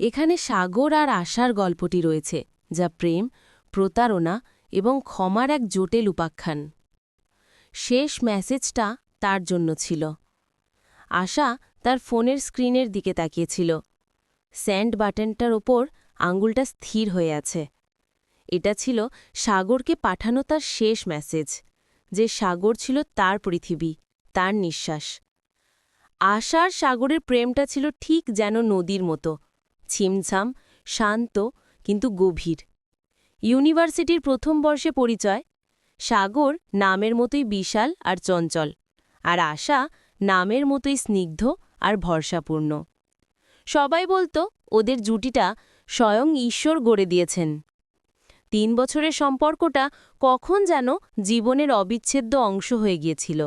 এখানে সাগর আর আশার গল্পটি রয়েছে, যা প্রেম, প্রতারণা এবং ক্ষমার এক জটিল উপাখ্যান। শেষ মেসেজটা তার জন্য ছিল। আশা তার ফোনের স্ক্রিনের দিকে তাকিয়েছিল। স্যান্ড বাটনটার ওপর আঙ্গুলটা স্থির হয়ে আছে। এটা ছিল সাগরকে পাঠানো তার শেষ মেসেজ, যে সাগর ছিল তার পৃথিবী, তার নিঃশ্বাস। আশার সাগরের প্রেমটা ছিল ঠিক যেন নদীর মতো ছিমছাম, শান্ত, কিন্তু গভীর। ইউনিভার্সিটির প্রথম বর্ষে পরিচয়, সাগর নামের মতোই বিশাল আর চঞ্চল, আর আশা নামের মতোই স্নিগ্ধ আর ভরসাপূর্ণ। সবাই বলতো ওদের জুটিটা স্বয়ং ঈশ্বর গড়ে দিয়েছেন। তিন বছরের সম্পর্কটা কখন যেন জীবনের অবিচ্ছেদ্য অংশ হয়ে গিয়েছিল।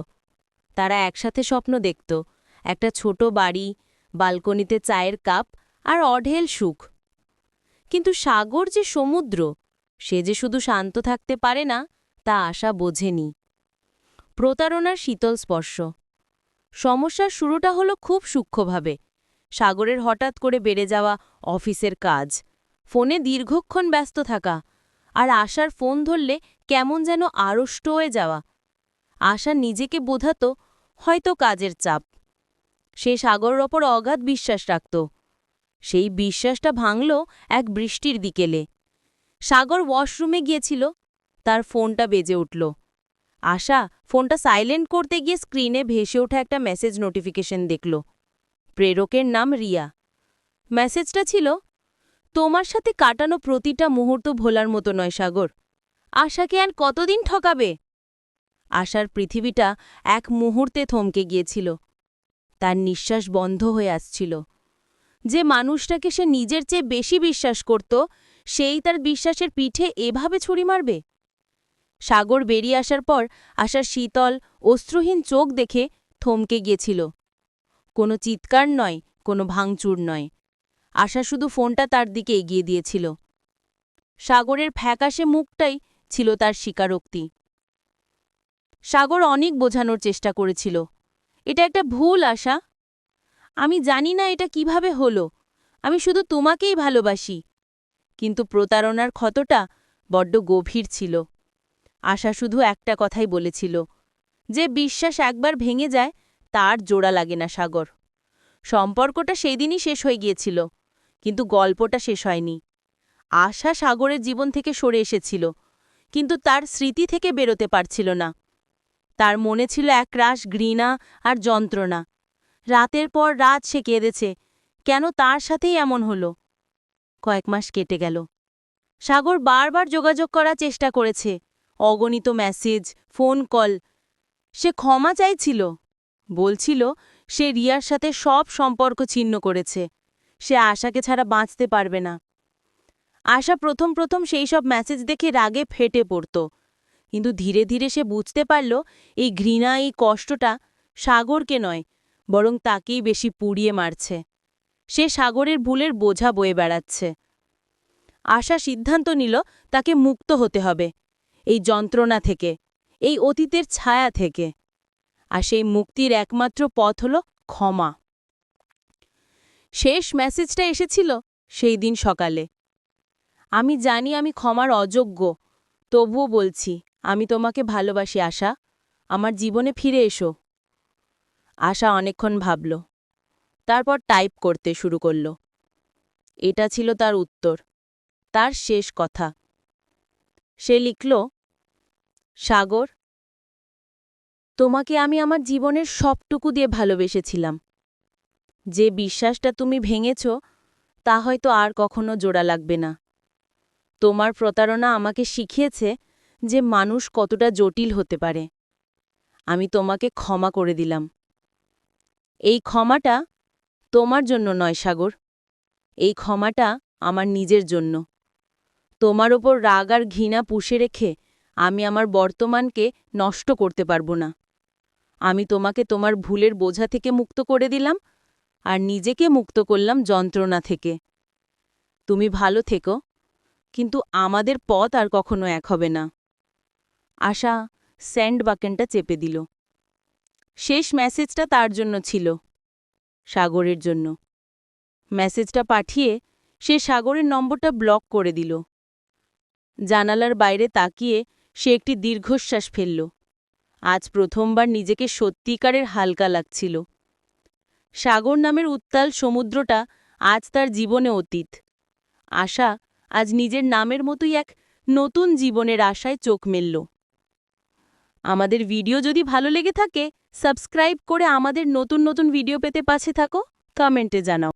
তারা একসাথে স্বপ্ন দেখত, একটা ছোট বাড়ি, বালকনিতে চায়ের কাপ আর অঢেল সুখ। কিন্তু সাগর যে সমুদ্র, সে যে শুধু শান্ত থাকতে পারে না, তা আশা বোঝেনি। প্রতারণার শীতল স্পর্শ। সমস্যার শুরুটা হলো খুব সূক্ষ্মভাবে। সাগরের হঠাৎ করে বেড়ে যাওয়া অফিসের কাজ, ফোনে দীর্ঘক্ষণ ব্যস্ত থাকা, আর আশার ফোন ধরলে কেমন যেন আড়ষ্ট হয়ে যাওয়া। আশা নিজেকে বোঝাত হয়তো কাজের চাপ। সে সাগরের ওপর অগাধ বিশ্বাস রাখত। সেই বিশ্বাসটা ভাঙল এক বৃষ্টির দিকেলে সাগর ওয়াশরুমে গিয়েছিল, তার ফোনটা বেজে উঠল। আশা, ফোনটা সাইলেন্ট করতে গিয়ে স্ক্রিনে ভেসে ওঠা একটা মেসেজ নোটিফিকেশন দেখল। প্রেরকের নাম রিয়া। মেসেজটা ছিল, তোমার সাথে কাটানো প্রতিটা মুহূর্ত ভোলার মতো নয়, সাগর। আশাকে আর কতদিন ঠকাবে? আশার পৃথিবীটা এক মুহূর্তে থমকে গিয়েছিল। তার নিঃশ্বাস বন্ধ হয়ে আসছিল। যে মানুষটাকে সে নিজের চেয়ে বেশি বিশ্বাস করত, সেই তার বিশ্বাসের পিঠে এভাবে ছুরি মারবে? সাগর বেরিয়ে আসার পর আশার শীতল, অশ্রুহীন চোখ দেখে থমকে গিয়েছিল। কোনো চিৎকার নয়, কোনো ভাঙচুর নয়। আশা শুধু ফোনটা তার দিকে এগিয়ে দিয়েছিল। সাগরের ফ্যাকাশে মুখটাই ছিল তার স্বীকারোক্তি। সাগর অনেক বোঝানোর চেষ্টা করেছিল। এটা একটা ভুল, আশা। আমি জানি না এটা কীভাবে হলো। আমি শুধু তোমাকেই ভালোবাসি। কিন্তু প্রতারণার ক্ষতটা বড্ড গভীর ছিল। আশা শুধু একটা কথাই বলেছিল, যে বিশ্বাস একবার ভেঙে যায়, তার জোড়া লাগে না সাগর। সম্পর্কটা সেই দিনই শেষ হয়ে গিয়েছিল, কিন্তু গল্পটা শেষ হয়নি। আশা সাগরের জীবন থেকে সরে এসেছিল, কিন্তু তার স্মৃতি থেকে বেরোতে পারছিল না। তার মনে ছিল এক রাস ঘৃণা আর যন্ত্রণা। রাতের পর রাত সে কেঁদেছে। কেন তার সাথেই এমন হলো? কয়েক মাস কেটে গেল। সাগর বারবার যোগাযোগ করার চেষ্টা করেছে। অগণিত মেসেজ, ফোন কল। সে ক্ষমা চাইছিল। বলছিল, সে রিয়ার সাথে সব সম্পর্ক ছিন্ন করেছে। সে আশাকে ছাড়া বাঁচতে পারবে না। আশা প্রথম প্রথম সেই সব মেসেজ দেখে রাগে ফেটে পড়ত। কিন্তু ধীরে ধীরে সে বুঝতে পারল, এই ঘৃণা, এই কষ্টটা সাগরকে নয় বরং তাকেই বেশি পুড়িয়ে মারছে। সে সাগরের ভুলের বোঝা বয়ে বেড়াচ্ছে। আশা সিদ্ধান্ত নিল তাকে মুক্ত হতে হবে, এই যন্ত্রণা থেকে, এই অতীতের ছায়া থেকে। আর সেই মুক্তির একমাত্র পথ হল ক্ষমা। শেষ মেসেজটা এসেছিল সেই দিন সকালে। আমি জানি আমি ক্ষমার অযোগ্য, তবুও বলছি, আমি তোমাকে ভালোবাসি, আশা। আমার জীবনে ফিরে এসো। আশা অনেকক্ষণ ভাবল। তারপর টাইপ করতে শুরু করল। এটা ছিল তার উত্তর। তার শেষ কথা। সে লিখল, সাগর, তোমাকে আমি আমার জীবনের সবটুকু দিয়ে ভালোবেসেছিলাম। যে বিশ্বাসটা তুমি ভেঙেছ, তা হয়তো আর কখনো জোড়া লাগবে না। তোমার প্রতারণা আমাকে শিখিয়েছে যে মানুষ কতটা জটিল হতে পারে। আমি তোমাকে ক্ষমা করে দিলাম। এই ক্ষমাটা তোমার জন্য নয়, সাগর। এই ক্ষমাটা আমার নিজের জন্য। তোমার ওপর রাগ আর ঘৃণা পুষে রেখে আমি আমার বর্তমানকে নষ্ট করতে পারব না। আমি তোমাকে তোমার ভুলের বোঝা থেকে মুক্ত করে দিলাম আর নিজেকে মুক্ত করলাম যন্ত্রণা থেকে। তুমি ভালো থেকো, কিন্তু আমাদের পথ আর কখনো এক হবে না। আশা স্যান্ড বাকেনটা চেপে দিল। শেষ মেসেজটা তার জন্য ছিল, সাগরের জন্য। মেসেজটা পাঠিয়ে সে সাগরের নম্বরটা ব্লক করে দিল। জানালার বাইরে তাকিয়ে সে একটি দীর্ঘশ্বাস ফেলল। আজ প্রথমবার নিজেকে সত্যিকারের হালকা লাগছিল। সাগর নামের উত্তাল সমুদ্রটা আজ তার জীবনে অতীত। আশা আজ নিজের নামের মতোই এক নতুন জীবনের আশায় চোখ মেলল। আমাদের ভিডিও যদি ভালো লেগে থাকে সাবস্ক্রাইব করে আমাদের নতুন নতুন ভিডিও পেতে পাশে থাকো কমেন্টে জানাও।